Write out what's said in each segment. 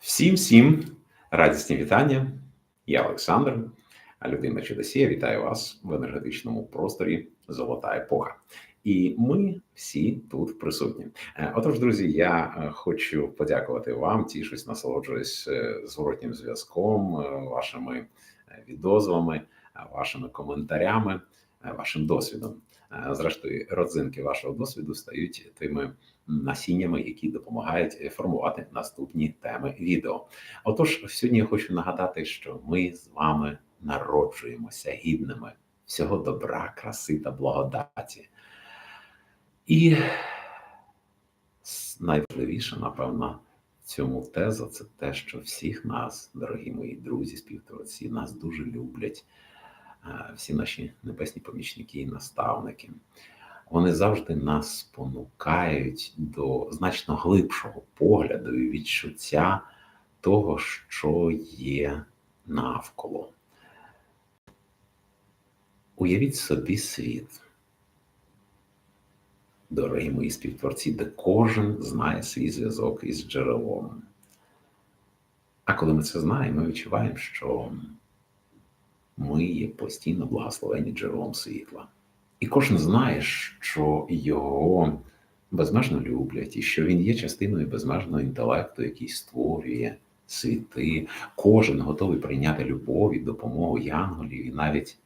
Всім всім радісні вітання. Я Олександр, людина Чудосія. Вітаю вас в енергетичному просторі Золота епоха. І ми всі тут присутні. Е, Отож, друзі, я е, хочу подякувати вам. Тішусь, насолоджуюсь е, зворотнім зв'язком, вашими відозвами, вашими коментарями, вашим досвідом. Зрештою, родзинки вашого досвіду стають тими насіннями, які допомагають формувати наступні теми відео. Отож, сьогодні я хочу нагадати, що ми з вами народжуємося гідними всього добра, краси та благодаті. І найважливіше, напевно, цьому теза це те, що всіх нас, дорогі мої друзі, співтворці, нас дуже люблять, всі наші небесні помічники і наставники вони завжди нас спонукають до значно глибшого погляду і відчуття того, що є навколо. Уявіть собі світ, дорогі мої співтворці, де кожен знає свій зв'язок із джерелом. А коли ми це знаємо, ми відчуваємо, що ми є постійно благословені джерелом світла. І кожен знає, що його безмежно люблять, і що він є частиною безмежного інтелекту, який створює світи. Кожен готовий прийняти любов і допомогу янголів, і навіть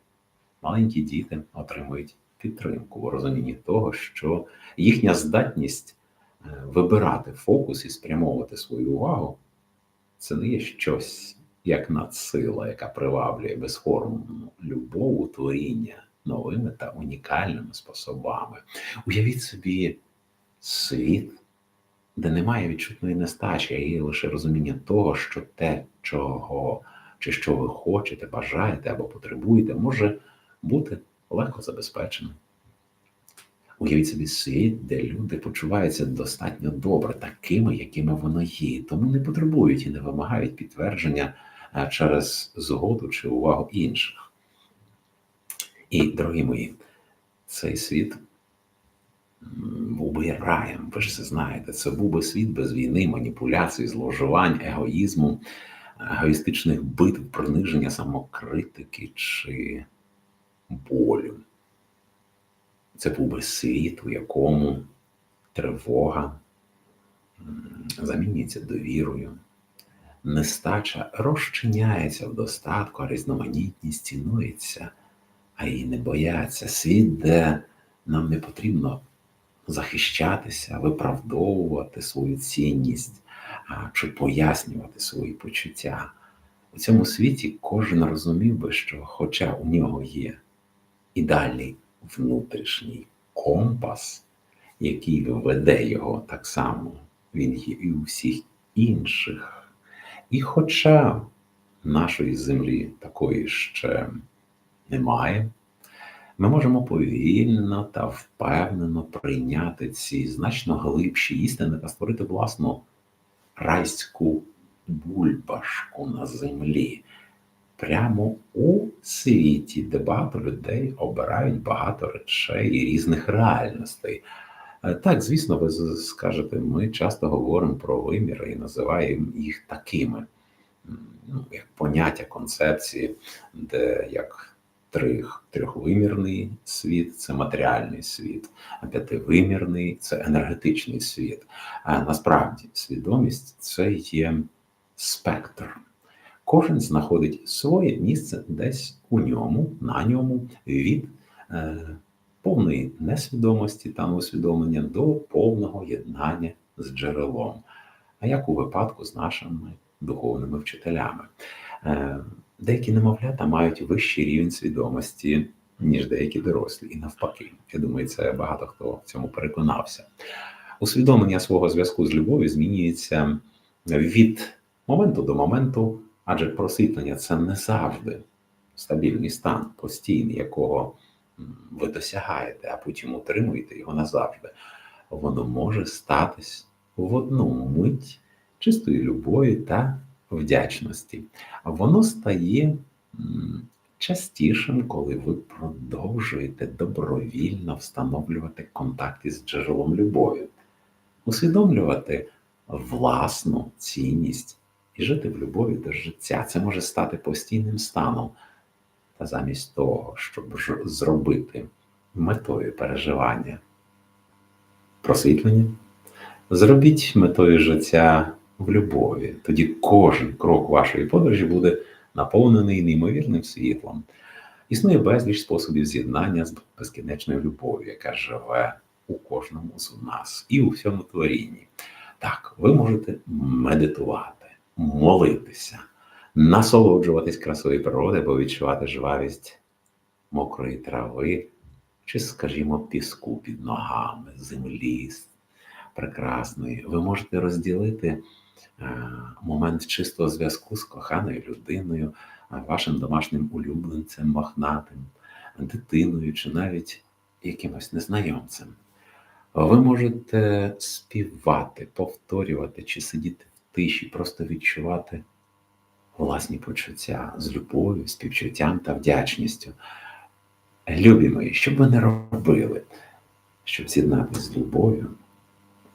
маленькі діти отримують підтримку в розумінні того, що їхня здатність е, вибирати фокус і спрямовувати свою увагу це не є щось як надсила, яка приваблює безформну любов у творіння новими та унікальними способами. Уявіть собі світ, де немає відчутної нестачі, а є лише розуміння того, що те, чого чи що ви хочете, бажаєте або потребуєте, може бути легко забезпеченим. Уявіть собі світ, де люди почуваються достатньо добре, такими, якими воно є, тому не потребують і не вимагають підтвердження через згоду чи увагу інших. І, дорогі мої, цей світ був би раєм, ви ж це знаєте, це був би світ без війни, маніпуляцій, зловживань, егоїзму, егоїстичних битв, приниження самокритики чи болю. Це був би світ, у якому тривога замінюється довірою, нестача розчиняється в достатку, а різноманітність цінується а й не бояться. Світ, де нам не потрібно захищатися, виправдовувати свою цінність чи пояснювати свої почуття. У цьому світі кожен розумів би, що, хоча у нього є ідеальний внутрішній компас, який веде його так само, він є і у всіх інших. І хоча нашої землі такої ще немає, ми можемо повільно та впевнено прийняти ці значно глибші істини та створити власну райську бульбашку на землі. Прямо у світі, де багато людей обирають багато речей і різних реальностей. Е, так, звісно, ви скажете, ми часто говоримо про виміри і називаємо їх такими, ну, як поняття концепції, де як трьох, трьохвимірний світ це матеріальний світ, а п'ятивимірний це енергетичний світ. А насправді свідомість це є спектр. Кожен знаходить своє місце десь у ньому, на ньому від е, повної несвідомості та усвідомлення до повного єднання з джерелом, а як у випадку з нашими духовними вчителями. Е, Деякі немовлята мають вищий рівень свідомості, ніж деякі дорослі, і навпаки. Я думаю, це багато хто в цьому переконався. Усвідомлення свого зв'язку з любов'ю змінюється від моменту до моменту, адже просвітлення це не завжди стабільний стан, постійний, якого ви досягаєте, а потім утримуєте його назавжди. Воно може статись в одну мить чистої любові та вдячності, воно стає частішим, коли ви продовжуєте добровільно встановлювати контакт із джерелом любові, усвідомлювати власну цінність і жити в любові до життя. Це може стати постійним станом. Та замість того, щоб зробити метою переживання просвітлення, зробіть метою життя в любові. Тоді кожен крок вашої подорожі буде наповнений неймовірним світлом. Існує безліч способів з'єднання з безкінечною любов'ю, яка живе у кожному з нас і у всьому творінні. Так, ви можете медитувати, молитися, насолоджуватись красою природи або відчувати жвавість мокрої трави, чи, скажімо, піску під ногами, землі прекрасної. Ви можете розділити е, момент чистого зв'язку з коханою людиною, е, вашим домашнім улюбленцем, мохнатим, дитиною чи навіть якимось незнайомцем. Ви можете співати, повторювати чи сидіти в тиші, просто відчувати власні почуття з любов'ю, співчуттям та вдячністю. Любі мої, що б ви не робили, щоб з'єднатися з любов'ю,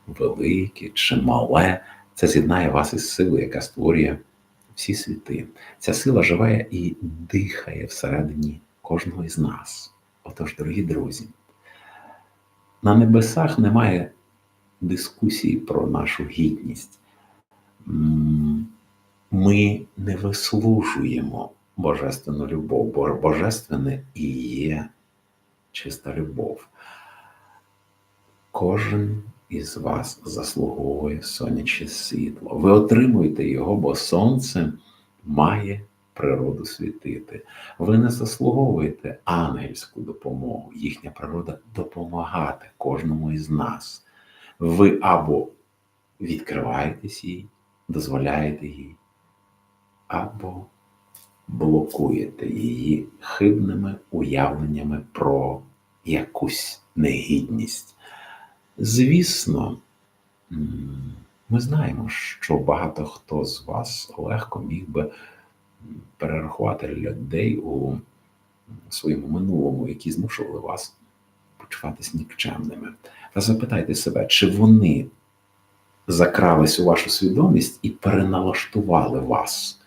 велике чи мале, це з'єднає вас із силою, яка створює всі світи. Ця сила живе і дихає всередині кожного із нас. Отож, дорогі друзі, на небесах немає дискусії про нашу гідність. Ми не вислужуємо божественну любов, бо божественне і є чиста любов. Кожен із вас заслуговує сонячне світло. Ви отримуєте його, бо сонце має природу світити. Ви не заслуговуєте ангельську допомогу. Їхня природа допомагати кожному із нас. Ви або відкриваєтесь їй, дозволяєте їй, або блокуєте її хибними уявленнями про якусь негідність. Звісно, ми знаємо, що багато хто з вас легко міг би перерахувати людей у своєму минулому, які змушували вас почуватись нікчемними. Та запитайте себе, чи вони закрались у вашу свідомість і переналаштували вас?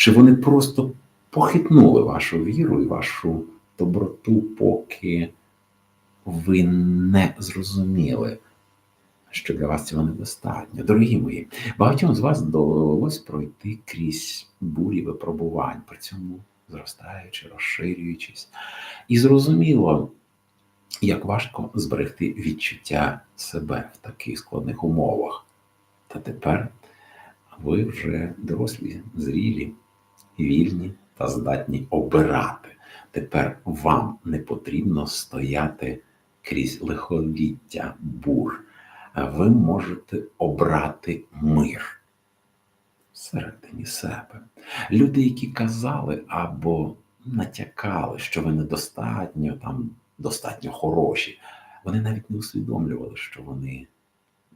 Чи вони просто похитнули вашу віру і вашу доброту, поки ви не зрозуміли, що для вас цього недостатньо. Дорогі мої, багатьом з вас довелось пройти крізь бурі випробувань, при цьому зростаючи, розширюючись. І зрозуміло, як важко зберегти відчуття себе в таких складних умовах. Та тепер ви вже дорослі, зрілі, вільні та здатні обирати. Тепер вам не потрібно стояти крізь лихоліття бур. Ви можете обрати мир всередині себе. Люди, які казали або натякали, що ви недостатньо там достатньо хороші, вони навіть не усвідомлювали, що вони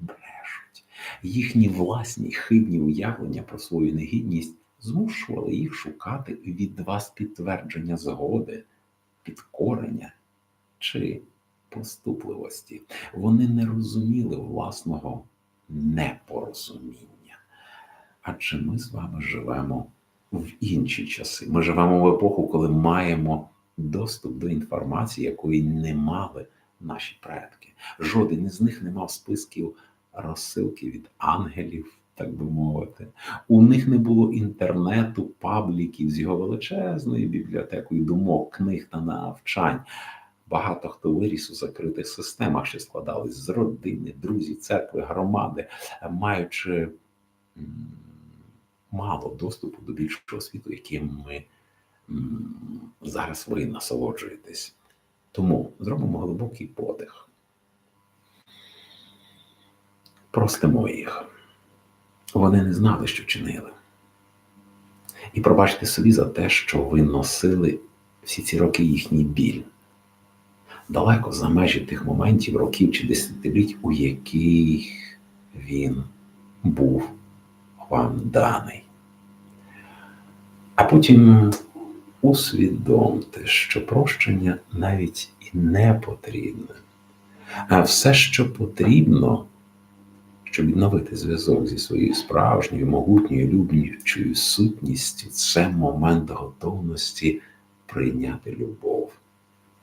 брешуть. Їхні власні хибні уявлення про свою негідність змушували їх шукати від вас підтвердження згоди, підкорення чи поступливості. Вони не розуміли власного непорозуміння. Адже ми з вами живемо в інші часи. Ми живемо в епоху, коли маємо доступ до інформації, якої не мали наші предки. Жоден із них не мав списків розсилки від ангелів, так би мовити. У них не було інтернету, пабліків з його величезною бібліотекою думок, книг та навчань. Багато хто виріс у закритих системах, що складались з родини, друзів, церкви, громади, маючи мало доступу до більшого світу, яким ми зараз ви насолоджуєтесь. Тому зробимо глибокий подих. Простимо їх. Вони не знали, що чинили. І пробачте собі за те, що ви носили всі ці роки їхній біль. Далеко за межі тих моментів, років чи десятиліть, у яких він був вам даний. А потім усвідомте, що прощення навіть і не потрібне. А все, що потрібно, щоб відновити зв'язок зі своєю справжньою, могутньою, люблячою сутністю, це момент готовності прийняти любов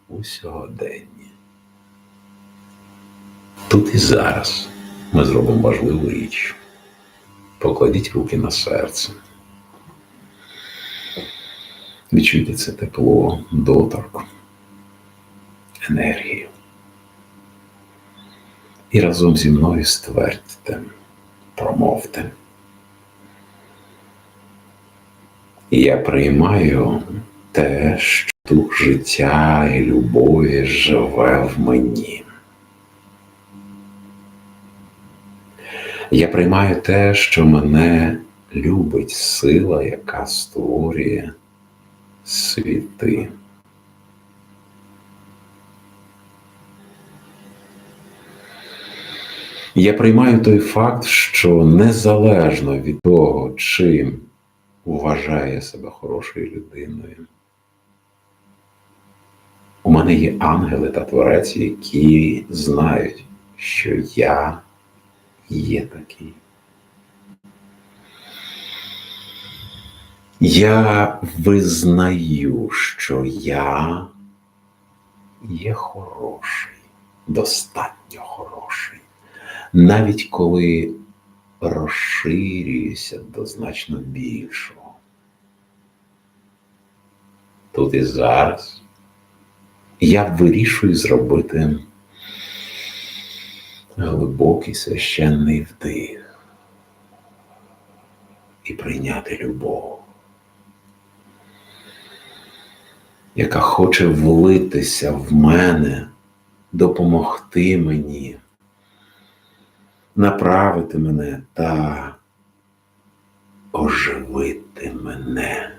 у сьогоденні. Тут і зараз ми зробимо важливу річ. Покладіть руки на серце. Відчуйте це тепло, доторк, енергію. І разом зі мною ствердьте, промовте. Я приймаю те, що дух життя і любові живе в мені. Я приймаю те, що мене любить сила, яка створює світи. Я приймаю той факт, що незалежно від того, чим вважає себе хорошою людиною, у мене є ангели та творець, які знають, що я є такий. Я визнаю, що я є хороший, достатньо хороший, навіть коли розширююся до значно більшого. Тут і зараз я вирішую зробити глибокий священний вдих і прийняти любов. яка хоче влитися в мене, допомогти мені, направити мене та оживити мене.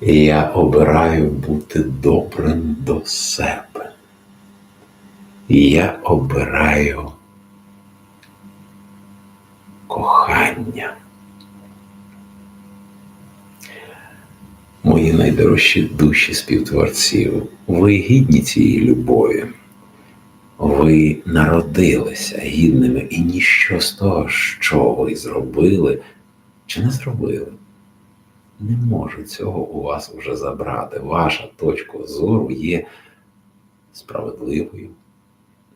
І я обираю бути добрим до себе. І я обираю кохання. Мої найдорожчі душі співтворців, ви гідні цієї любові. Ви народилися гідними, і ніщо з того, що ви зробили чи не зробили, не може цього у вас вже забрати. Ваша точка зору є справедливою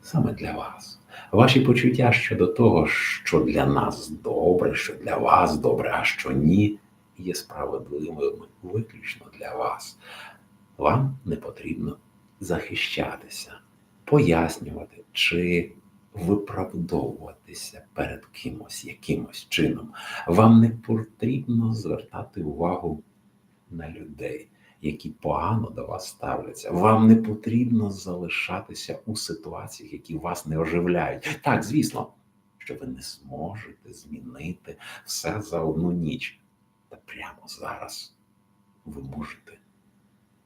саме для вас. Ваші почуття щодо того, що для нас добре, що для вас добре, а що ні є справедливими виключно для вас. Вам не потрібно захищатися, пояснювати чи виправдовуватися перед кимось, якимось чином. Вам не потрібно звертати увагу на людей, які погано до вас ставляться. Вам не потрібно залишатися у ситуаціях, які вас не оживляють. Так, звісно, що ви не зможете змінити все за одну ніч. Та прямо зараз ви можете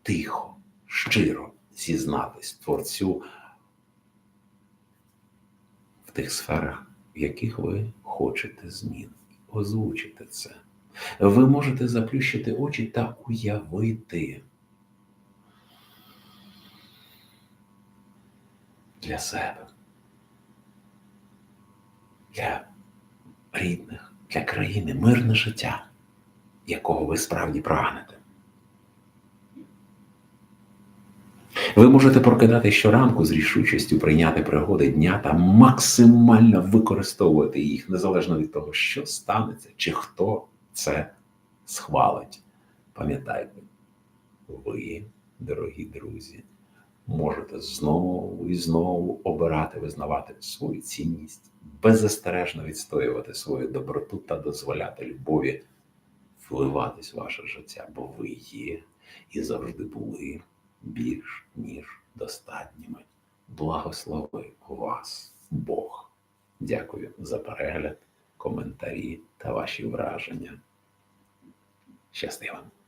тихо, щиро зізнатись творцю в тих сферах, в яких ви хочете змін. Озвучити це. Ви можете заплющити очі та уявити для себе, для рідних, для країни мирне життя якого ви справді прагнете. Ви можете прокидати щоранку з рішучістю прийняти пригоди дня та максимально використовувати їх, незалежно від того, що станеться, чи хто це схвалить. Пам'ятайте, ви, дорогі друзі, можете знову і знову обирати, визнавати свою цінність, беззастережно відстоювати свою доброту та дозволяти любові вливатись в ваше життя, бо ви є і завжди були більш ніж достатніми. Благослови вас, Бог. Дякую за перегляд, коментарі та ваші враження. Щасти вам!